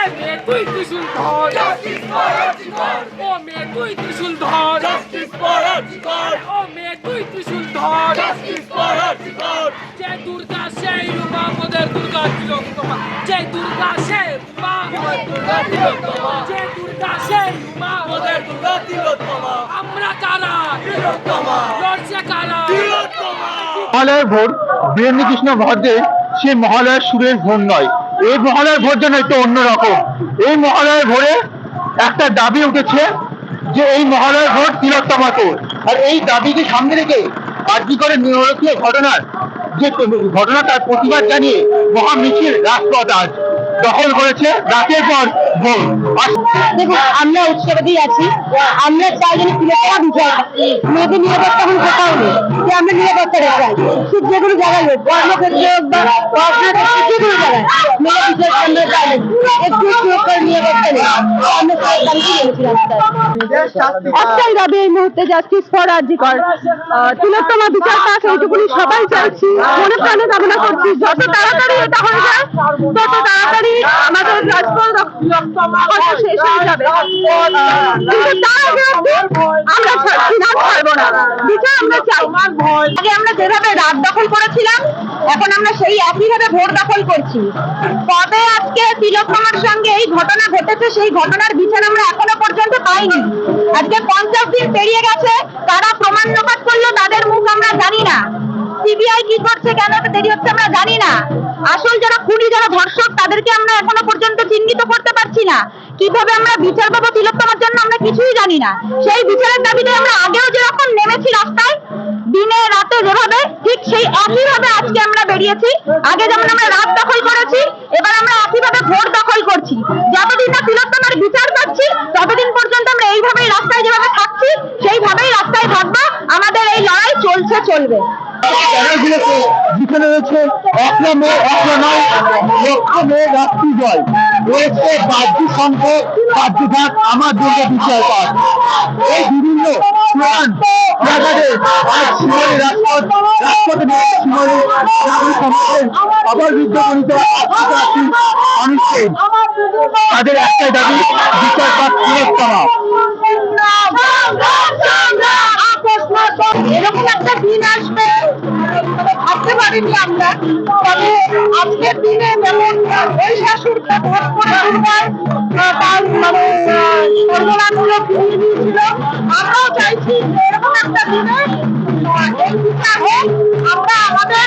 এ মেয়ে তুই ত্রিশুল ধর। ও মেয়ে তুই ত্রিশুল ধর। ও মেয়ে তুই ত্রিশুল ধর। যে দুর্গা সেই রূপা মোদের দুর্গা তিলোত্তমা। যে দুর্গা সেই রূপা দুর্গা তিলোত্তমা। যে দুর্গা সেই রূপা মোদের দুর্গা তিলোত্তমা। আমরা কারা? তিলোত্তমা। লড়ছে কারা? মহালয়ের ভোর বীরেন্দ্র কৃষ্ণ মহাদেব সেই মহালয়ের সুরের ভোর নয়। এই মহালয়ের ভোর যেন একটু অন্যরকম। এই মহালয়ের ভোরে একটা দাবি উঠেছে যে এই মহালয়ের ভোট তিলোত্তমা তোর আর এই দাবিকে সামনে রেখে আর্জি করে নিরক্ষীয় ঘটনার যে ঘটনা তার প্রতিবাদ জানিয়ে মহা মিছিল রাজপথ আজ দখল করেছে রাতের পর আর দেখুন, আমরা উৎসবেতেই আছি। আমরা চাই যেন তিলোত্তমা বিচার মেয়েদের নিরাপত্তা এখন কোথাও নেই। আমরা নিরাপত্তা চাই সে যে জায়গায় হোক কর্মক্ষেত্রে হোক বা পড়াশোনার ক্ষেত্রে একটাই দাবি এই মুহূর্তে জাস্টিস ফর আরজিকর তিলোত্তমা বিচার পাক, এইটুকুনি সবাই চাইছি। মনে প্রাণে কামনা করছি। যত তাড়াতাড়ি এটা হয়ে যায় তত তাড়াতাড়ি আমাদের রাজপথ শেষ হয়ে যাবে। আমরা আমরা চাই আগে আমরা যেভাবে রাত দখল করেছিলাম, এখন আমরা সেই একইভাবে ভোট দখল করছি। কবে আজকে তিলোত্তমার সঙ্গে এই ঘটনা ঘটেছে, সেই ঘটনার বিচার আমরা এখনও পর্যন্ত পাইনি। আজকে পঞ্চাশ দিন পেরিয়ে গেছে তারা প্রমাণ লোপাট করল তাদের মুখ আমরা জানি না। সিবিআই কি করছে, কেন দেরি হচ্ছে আমরা জানি না। আসল যারা খুনি, যারা ধর্ষক, তাদেরকে আমরা এখনও পর্যন্ত চিহ্নিত করতে পারছি না। কীভাবে আমরা বিচার পাবো তিলোত্তমার জন্য আমরা কিছুই জানি না। সেই বিচারের দাবিতে আমরা আগেও যেরকম নেমেছি রাস্তায় ঠিক সেই একইভাবে আজকে আমরা বেরিয়েছি। আগে যেমন আমরা রাত দখল করেছি, এবার আমরা একইভাবে ভোট দখল করছি। যতদিন না তিলোত্তমার বিচার পাচ্ছি, ততদিন পর্যন্ত আমরা এইভাবেই রাস্তায় যেভাবে থাকছি, সেইভাবেই রাস্তায় থাকব আমাদের এই লড়াই চলছে, চলবে। আমার বিচার পাঠ। এই বিভিন্ন আজ শিবরে রাজপথ রাজপথে নিয়ে শিবরে নাগরিক সমাজের আবার করিত মানুষকে তাদের একটাই দাবি বিচার পাঠ এরকম একটা দিন আসবে ভাবতে পারিনি আমরা তবে আজকের দিনে যেমন এই শাশুড়কে ভোট করে তার মানে ফিরিয়ে দিয়েছিল আমরাও চাইছি এরকম একটা দিনে এই বিচার হোক